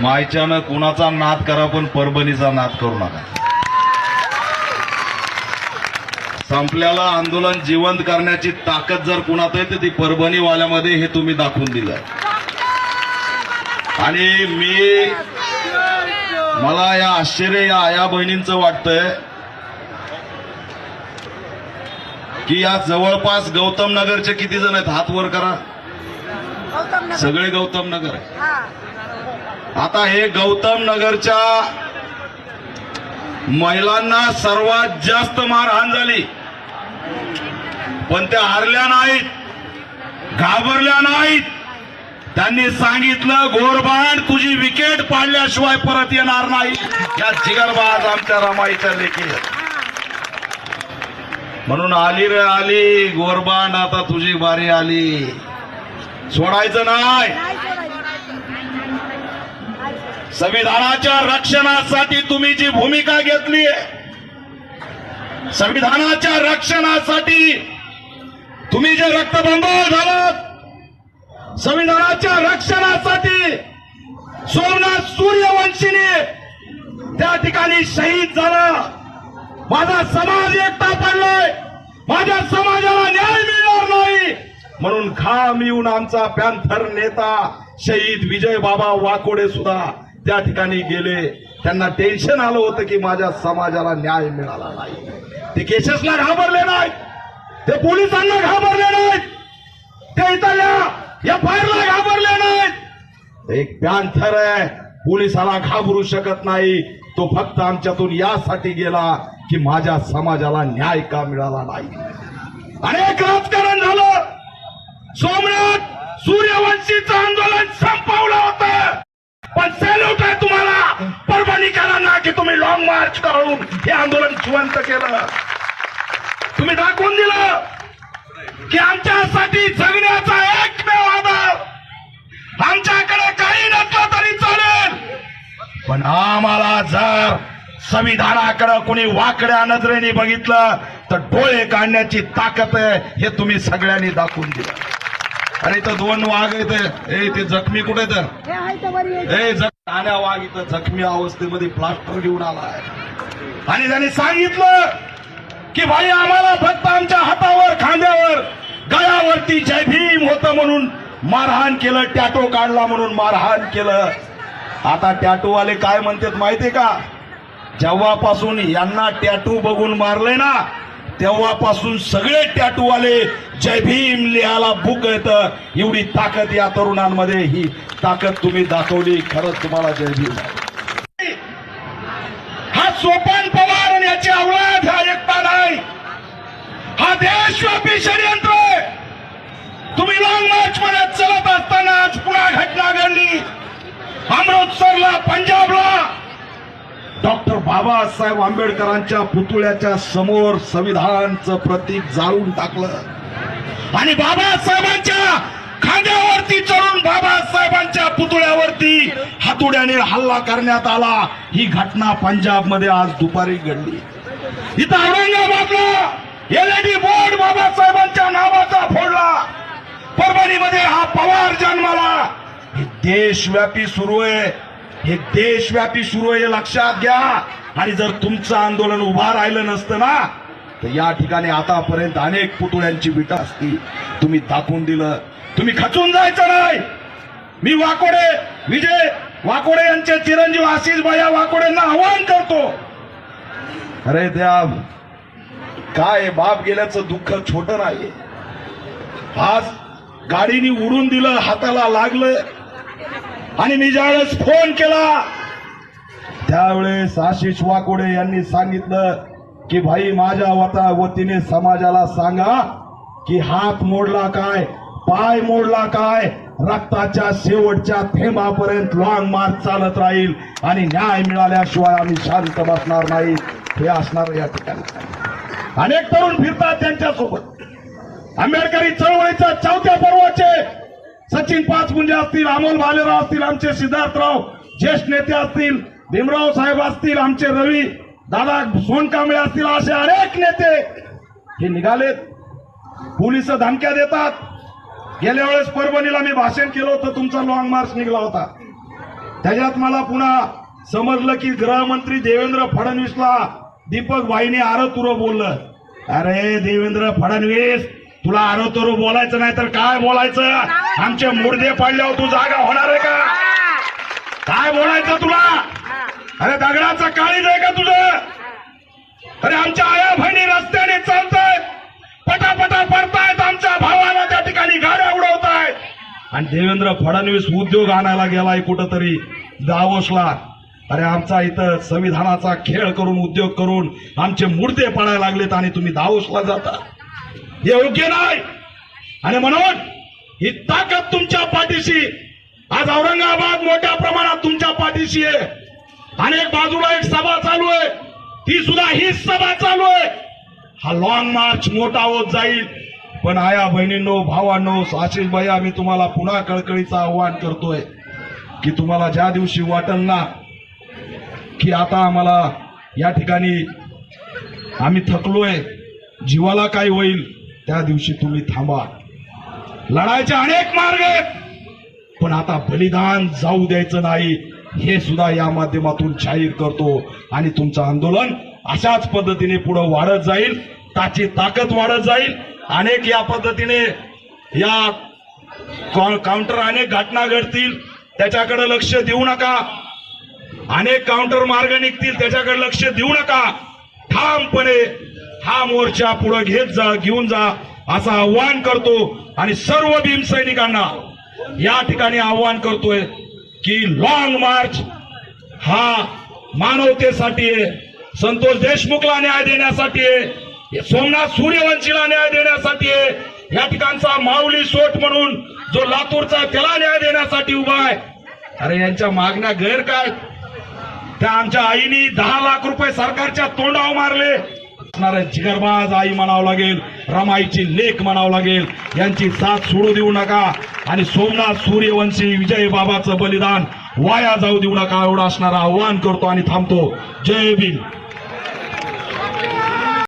मायच्यानं कुणाचा नाद करा पण परभणीचा नाद करू नका. संपल्याला आंदोलन जिवंत करण्याची ताकद जर कुणात आहे तर ती परभणीवाल्यामध्ये हे तुम्ही दाखवून दिलं आणि मी मला या आश्चर्य या आया बहिणींचं वाटतंय की या जवळपास गौतम नगरचे किती जण आहेत? हात वर करा. सगळे गौतम नगर. आहे आता हे गौतम नगरच्या महिलांना सर्वात जास्त मारहाण झाली. पण त्या हारल्या नाहीत घाबरल्या नाहीत. त्यांनी सांगितलं गोरबाण तुझी विकेट पाडल्याशिवाय परत येणार नाही. या जिगरबाज आमच्या रमाईच्या लेखी म्हणून आली रे आली गोरबाण आता तुझी बारी आली. सोडायचं नाही. संविधानाच्या रक्षणासाठी तुम्ही जी भूमिका घेतली संविधानाच्या रक्षणासाठी तुम्ही जे रक्तबंब झालात संविधानाच्या रक्षणासाठी सोमनाथ सूर्यवंशीने त्या ठिकाणी शहीद झाला. माझा समाज एकटा पडलाय माझ्या समाजाला न्याय मिळणार नाही म्हणून घाम येऊन आमचा पॅन्थर नेता शहीद विजय बाबा वाकोडे सुद्धा त्या ठिकाणी गेले त्यांना टेन्शन आलं होतं की माझ्या समाजाला न्याय मिळाला नाही. ते केसेसला घाबरले नाहीत. ते पोलिसांना घाबरले नाहीत. ते इथल्या या फायरला घाबरले नाहीत. एक पॅन्थर आहे पोलिसाला घाबरू शकत नाही. तो फक्त आमच्यातून यासाठी गेला की माझ्या समाजाला न्याय का मिळाला नाही. अनेक राजकारण झालं. सोमनाथ सूर्यवंशीचं आंदोलन संपवलं होतं. पण सॅल्यूट आहे तुम्हाला? परभणीकरांना की तुम्ही लॉंग मार्च करून हे आंदोलन जिवंत केलं? तुम्ही दाखवून दिलं की आमच्यासाठी जगण्याचा एकमेव आधार आमच्याकडे काही नसलं तरी चालेल. पण आम्हाला जर संविधानाकडे कोणी वाकड्या नजरेने बघितलं तर डोळे काढण्याची ताकद आहे हे तुम्ही सगळ्यांनी दाखवून दिलं. अरे इथं दोन वाघ येते ए ते जखमी कुठे तर हे. ए आण्या वाघ इथं जखमी अवस्थेमध्ये प्लास्टर घेऊन आलाय आणि त्याने सांगितलं की भाई आम्हाला फक्त आमच्या हातावर खांद्यावर गळ्यावरती जय भीम होतं म्हणून मारहाण केलं टॅटो काढला म्हणून मारहाण केलं. आता टॅटूवाले काय म्हणतात माहितीये का? जेव्हापासून यांना टॅटू बघून मारले ना तेव्हापासून सगळे टॅटूवाले जय भीम लिहायला बुक येत एवढी ताकद या तरुणांमध्ये ही ताकद तुम्ही दाखवली खरंच तुम्हाला जय भीम. हा सोपान पवार आणि याची अवलाद हा एकता नाही. हा देशव्यापी षडयंत्र तुम्ही लॉंग मार्च मध्ये चलत असताना आज पुन्हा घटना घडली. अमृतसर डॉक्टर बाबासाहेब आंबेडकरांच्या पुतळ्याच्या समोर संविधानचं प्रतीक जाळून टाकलं. आणि बाबासाहेबांच्या खांद्यावरती चढून बाबासाहेबांच्या पुतळ्यावरती हातोड्याने हल्ला करण्यात आला. ही घटना पंजाबमध्ये आज दुपारी घडली. इथं औरंगाबादला एलईडी बोर्ड बाबासाहेबांच्या नावाचा फोडला. परभणीमध्ये हा पवार जन्माला. देशव्यापी सुरू आहे. हे देशव्यापी सुरू आहे लक्षात घ्या. आणि जर तुमचं आंदोलन उभा राहिलं नसतं ना तर या ठिकाणी आतापर्यंत अनेक पुतळ्यांची विटा असती तुम्ही दाखवून दिलं. तुम्ही खचून जायचं नाही. मी वाकोडे विजय वाकोडे यांचे चिरंजीव आशिष भैया वाकोडेंना आवाहन करतो. अरे त्या काय बाप गेल्याचं दुःख छोट नाही आज गाडीने उडून दिलं हाताला लागलं. आणि मी ज्यावेळेस फोन केला त्यावेळेस आशिष वाकोडे यांनी सांगितलं की भाई माझ्या वता वतीने समाजाला सांगा की हात मोडला काय पाय मोडला काय रक्ताच्या शेवटच्या थेंबापर्यंत लॉंग मार्च चालत राहील आणि न्याय मिळाल्याशिवाय आम्ही शांत बसणार नाही. हे असणार या ठिकाणी. अनेक तरुण फिरतात त्यांच्यासोबत. आंबेडकरी चळवळीच्या चौथ्या पर्वाचे सचिन पाचपुंजे असतील अमोल भालेराव असतील आमचे सिद्धार्थराव ज्येष्ठ नेते असतील भीमराव साहेब असतील आमचे रवी दादा सोनकांबळे असतील असे अनेक नेते हे निघालेत. पोलीस धमक्या देतात. गेल्या वेळेस परभणीला मी भाषण केलं होतं तुमचा लॉंग मार्च निघाला होता. त्याच्यात मला पुन्हा समजलं की गृहमंत्री देवेंद्र फडणवीसला दीपक भाईने आर तुरं बोललं. अरे देवेंद्र फडणवीस तुला आरो तुरं बोलायचं नाही तर काय बोलायचं? आमचे मुर्दे पाडल्यावर तू जागा होणार आहे का? काय बोलायचं तुला? अरे दगडाचं काळीज आहे का तुझं? अरे आमच्या आया बहिणी रस्त्याने चालतायत. पटापटा पडतायत आमच्या भावाला त्या ठिकाणी गाड्या उडवतायत. आणि देवेंद्र फडणवीस उद्योग आणायला गेलाय कुठंतरी दावोसला. अरे आमचा इथं संविधानाचा खेळ करून उद्योग करून आमचे मुर्दे पडायला लागलेत आणि तुम्ही दावोसला जाता. हे योग्य नाही. आणि म्हणून ही ताकद तुमच्या पाठीशी आज औरंगाबाद मोठ्या प्रमाणात तुमच्या पाठीशी आहे. अनेक बाजूला एक सभा चालू आहे. ती सुद्धा हीच सभा चालू आहे. हा लॉंग मार्च मोठा होत जाईल. पण आया बहिणींनो भावांनो आशिष भाई आम्ही तुम्हाला पुन्हा कळकळीचं आव्हान करतोय की तुम्हाला ज्या दिवशी वाटल ना की आता आम्हाला या ठिकाणी आम्ही थकलोय जीवाला काय होईल? त्या दिवशी तुम्ही थांबा. लढायचे अनेक मार्ग आहेत. पण आता बलिदान जाऊ द्यायचं नाही. हे सुद्धा या माध्यमातून जाहीर करतो आणि तुमचं आंदोलन अशाच पद्धतीने पुढे वाढत जाईल. त्याची ताकद वाढत जाईल. अनेक या पद्धतीने या काउंटर अनेक घटना घडतील. त्याच्याकडे लक्ष देऊ नका. अनेक काउंटर मार्ग निघतील. त्याच्याकडे लक्ष देऊ नका. ठामपणे हा मोर्चा पुढे घेत जा घेऊन जा असं आव्हान करतो. आणि सर्व भीम सैनिकांना या ठिकाणी आव्हान करतोय की लॉंग मार्च हा मानवतेसाठी आहे. संतोष देशमुखला न्याय देण्यासाठी आहे. सोमनाथ सूर्यवंशीला न्याय देण्यासाठी आहे. या ठिकाणचा माऊली सोट म्हणून जो लातूरचा त्याला न्याय देण्यासाठी उभा आहे. अरे यांच्या मागण्या गैर काय त्या आमच्या आईनी दहा लाख रुपये सरकारच्या तोंडावर मारले. असणारे जिगरबाज आई म्हणावं लागेल रमाईची लेख म्हणावं लागेल यांची साथ सोडू देऊ नका. आणि सोमनाथ सूर्यवंशी विजय बाबाचं बलिदान वाया जाऊ देऊ नका एवढं असणारं आव्हान करतो आणि थांबतो. जय भीम.